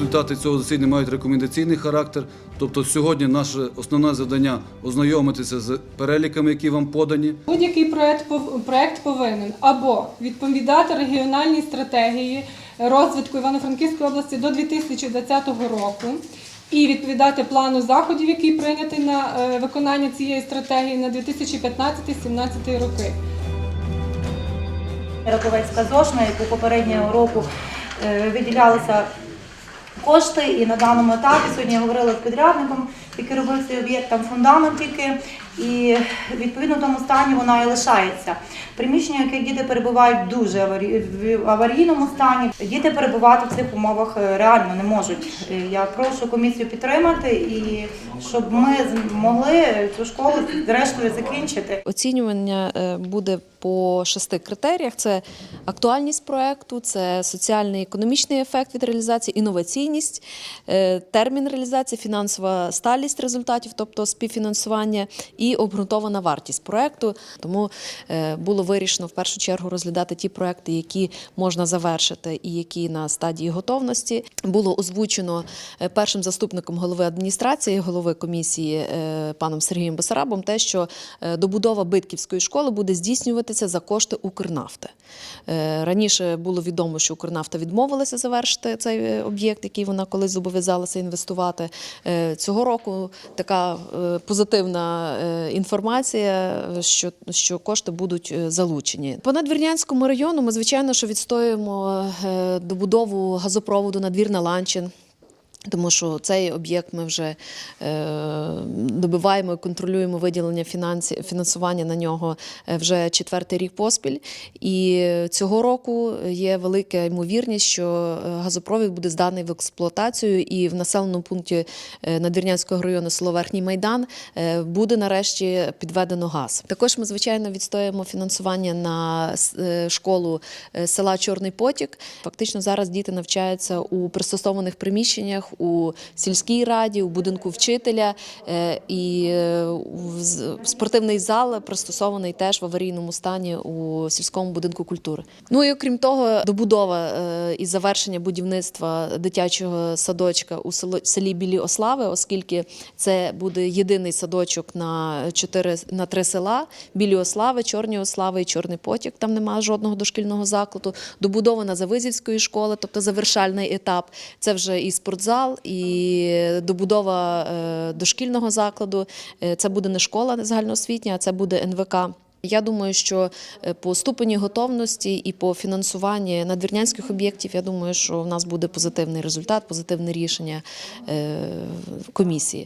результати цього засідання мають рекомендаційний характер. Тобто сьогодні наше основне завдання ознайомитися з переліками, які вам подані. Будь-який проект, пов- проект повинен або відповідати регіональній стратегії розвитку Івано-Франківської області до 2020 року і відповідати плану заходів, який прийнятий на е, виконання цієї стратегії на 2015-2017 роки. Раковецька ЗОЖ, на яку попереднього року е, виділялися кошти, і на даному етапі сьогодні я говорила з підрядником, який робив цей об'єкт, там фундамент тільки, і відповідно тому стані вона і лишається. Приміщення, яких діти перебувають дуже в аварійному стані, діти перебувати в цих умовах е, реально не можуть. Е, Я прошу комісію підтримати і щоб ми змогли цю школу зрештою закінчити. Оцінювання е, буде по шести критеріях: це актуальність проекту, це соціальний економічний ефект від реалізації, інноваційність, термін реалізації, фінансова сталість результатів, тобто співфінансування, і обґрунтована вартість проекту. Тому е, було вирішено в першу чергу розглядати ті проекти, які можна завершити і які на стадії готовності. Було озвучено е, першим заступником голови адміністрації, голови комісії е, паном Сергієм Басарабом, те, що добудова битківської школи буде здійснюватися за кошти Укрнафти. Раніше було відомо, що Укрнафта відмовилася завершити цей об'єкт, який вона колись зобов'язалася інвестувати. Цього року така позитивна інформація, е, що, що кошти будуть е, залучені. По надвірнянському району ми, звичайно, що відстоюємо е, добудову газопроводу надвірна Ланчин. Тому що цей об'єкт ми вже е, добиваємо і контролюємо виділення фінансі, фінансування на нього е, вже четвертий рік поспіль. І цього року є велика ймовірність, що е, газопровід буде зданий в експлуатацію, і в населеному пункті Надвірнянського району село Верхній Майдан буде нарешті підведено газ. Також ми, звичайно, відстоюємо фінансування на школу села Чорний Потік. Фактично зараз діти навчаються у пристосованих приміщеннях у сільській раді, у будинку вчителя. е, І е, спортивний зал пристосований теж в аварійному стані у сільському будинку культури. Ну і окрім того, добудова е, і завершення будівництва дитячого садочка у селі Білі Ослави, оскільки це буде єдиний садочок на чотири на три села: Білі Ослави, Чорні Ослави і Чорний Потік. Там немає жодного дошкільного закладу. Добудова Завизівської школи, тобто завершальний етап. Це вже і спортзал, і добудова е, дошкільного закладу. Е, Це буде не школа загальноосвітня, а це буде НВК. Я думаю, що е, по ступені готовності і по фінансуванні надвірнянських об'єктів, я думаю, що в нас буде позитивний результат, позитивне рішення комісії.